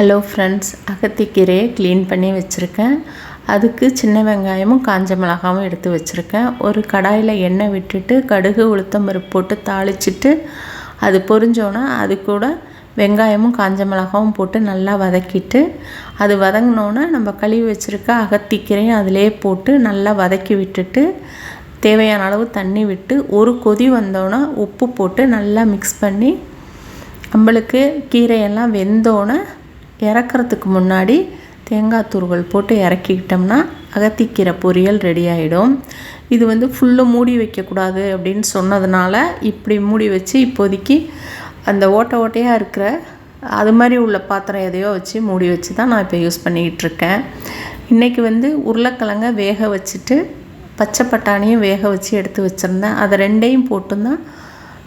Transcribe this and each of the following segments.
Hello friends அகத்திக்கீரையை clean பண்ணி வச்சுருக்கேன். அதுக்கு சின்ன வெங்காயமும் காஞ்ச மிளகாவும் எடுத்து வச்சுருக்கேன். ஒரு கடாயில் எண்ணெய் விட்டுட்டு கடுகு உளுத்தம் பருப்பு போட்டு தாளிச்சிட்டு அது பொரிஞ்சோன்னா அது கூட வெங்காயமும் காஞ்ச மிளகாவும் போட்டு நல்லா வதக்கிட்டு அது வதங்கினோன்னே நம்ம கழுவி வச்சுருக்க அகத்திக்கீரையும் அதிலே போட்டு நல்லா வதக்கி விட்டுட்டு தேவையான அளவு தண்ணி விட்டு ஒரு கொதி வந்தோன்னே உப்பு போட்டு நல்லா மிக்ஸ் பண்ணி நம்மளுக்கு கீரையெல்லாம் வெந்தோன்னே இறக்குறதுக்கு முன்னாடி தேங்காய் துருவல் போட்டு இறக்கிக்கிட்டோம்னா அகத்திக்கீரை பொரியல் ரெடி ஆகிடும் இது வந்து ஃபுல்லாக மூடி வைக்கக்கூடாது அப்படின்னு சொன்னதுனால இப்படி மூடி வச்சு இப்போதைக்கு அந்த ஓட்டை ஓட்டையாக இருக்கிற அது மாதிரி உள்ள பாத்திரம் எதையோ வச்சு மூடி வச்சு தான் நான் இப்போ யூஸ் பண்ணிக்கிட்டு இருக்கேன். இன்றைக்கி வந்து உருளைக்கிழங்க வேக வச்சுட்டு பச்சை பட்டாணியும் வேக வச்சு எடுத்து வச்சுருந்தேன். அதை ரெண்டையும் போட்டு தான்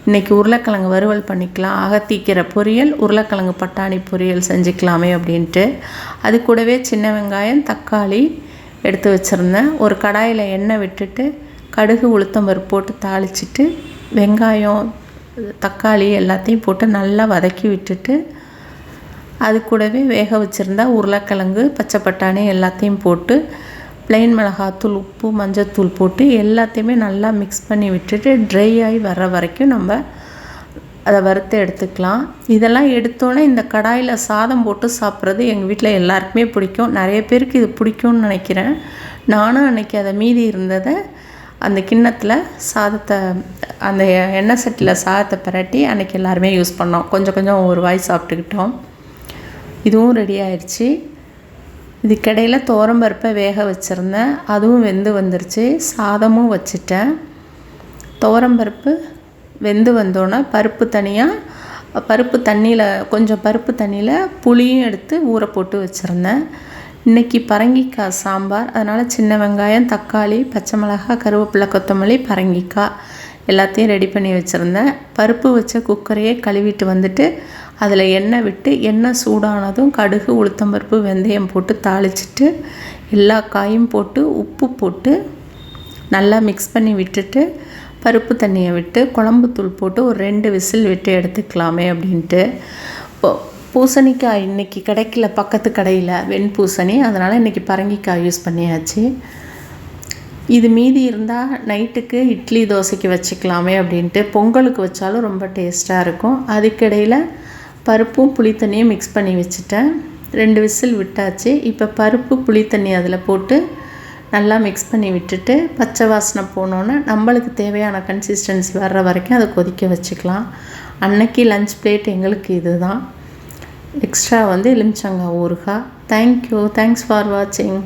இன்றைக்கி உருளைக்கிழங்கு வறுவல் பண்ணிக்கலாம். அகத்திக்கிற பொரியல் உருளைக்கிழங்கு பட்டாணி பொரியல் செஞ்சுக்கலாமே அப்படின்ட்டு. அது கூடவே சின்ன வெங்காயம் தக்காளி எடுத்து வச்சுருந்தேன். ஒரு கடாயில் எண்ணெய் விட்டுட்டு கடுகு உளுத்தம்பருப்பு போட்டு தாளிச்சிட்டு வெங்காயம் தக்காளி எல்லாத்தையும் போட்டு நல்லா வதக்கி விட்டுட்டு அது கூடவே வேக வச்சுருந்தா உருளைக்கிழங்கு பச்சை பட்டாணி எல்லாத்தையும் போட்டு ப்ளைன் மிளகாத்தூள் உப்பு மஞ்சத்தூள் போட்டு எல்லாத்தையுமே நல்லா மிக்ஸ் பண்ணி விட்டுட்டு ட்ரை ஆகி வர்ற வரைக்கும் நம்ம அதை வறுத்து எடுத்துக்கலாம். இதெல்லாம் எடுத்தோன்னே இந்த கடாயில் சாதம் போட்டு சாப்பிட்றது எங்கள் வீட்டில் எல்லாருக்குமே பிடிக்கும். நிறைய பேருக்கு இது பிடிக்கும்னு நினைக்கிறேன். நானும் அன்றைக்கி அதை மீதி இருந்ததை அந்த கிண்ணத்தில் சாதத்தை அந்த எண்ணெய் சட்டியில் சாதத்தை பிரட்டி அன்றைக்கி எல்லாருமே யூஸ் பண்ணோம். கொஞ்சம் கொஞ்சம் ஒரு வாய் சாப்பிட்டுக்கிட்டோம். இதுவும் ரெடி ஆயிடுச்சு. இதுக்கிடையில் தோரம்பருப்பை வேக வச்சுருந்தேன். அதுவும் வெந்து வந்துருச்சு. சாதமும் வச்சுட்டேன். துவரம்பருப்பு வெந்து வந்தோன்னே பருப்பு தனியாக பருப்பு தண்ணியில் கொஞ்சம் பருப்பு தண்ணியில் புளியும் எடுத்து ஊற போட்டு வச்சுருந்தேன். இன்றைக்கி பரங்கிக்காய் சாம்பார். அதனால் சின்ன வெங்காயம் தக்காளி பச்சை மிளகாய் கருவேப்பிலை கொத்தமல்லி பரங்கிக்காய் எல்லாத்தையும் ரெடி பண்ணி வச்சுருந்தேன். பருப்பு வச்ச குக்கரையே கழுவிட்டு வந்துட்டு அதில் எண்ணெய் விட்டு எண்ணெய் சூடானதும் கடுகு உளுத்தம்பருப்பு வெந்தயம் போட்டு தாளிச்சிட்டு எல்லா காயும் போட்டு உப்பு போட்டு நல்லா மிக்ஸ் பண்ணி விட்டுட்டு பருப்பு தண்ணியை விட்டு குழம்பு தூள் போட்டு ஒரு ரெண்டு விசில் விட்டு எடுத்துக்கலாமே அப்படின்ட்டு. பூசணிக்காய் இன்றைக்கி கிடைக்கல பக்கத்து கடையில் வெண்பூசணி அதனால் இன்றைக்கி பரங்கிக்காய் யூஸ் பண்ணியாச்சு. இது மீதி இருந்தால் நைட்டுக்கு இட்லி தோசைக்கு வச்சுக்கலாமே அப்படின்ட்டு பொங்கலுக்கு வச்சாலும் ரொம்ப டேஸ்ட்டாக இருக்கும். அதுக்கிடையில் பருப்பும் புளித்தண்ணியும் மிக்ஸ் பண்ணி வச்சுட்டேன். ரெண்டு விசில் விட்டாச்சு. இப்போ பருப்பு புளித்தண்ணி அதில் போட்டு நல்லா மிக்ஸ் பண்ணி விட்டுட்டு பச்சை வாசனை போனோன்னே நம்மளுக்கு தேவையான கன்சிஸ்டன்சி வர்ற வரைக்கும் அதை கொதிக்க வச்சுக்கலாம். அன்னைக்கு லஞ்ச் பிளேட் எங்களுக்கு இது தான் எக்ஸ்ட்ரா வந்து எலுமிச்சங்காய் ஊறுகாய். தேங்க்யூ தேங்க்ஸ் ஃபார் வாட்சிங்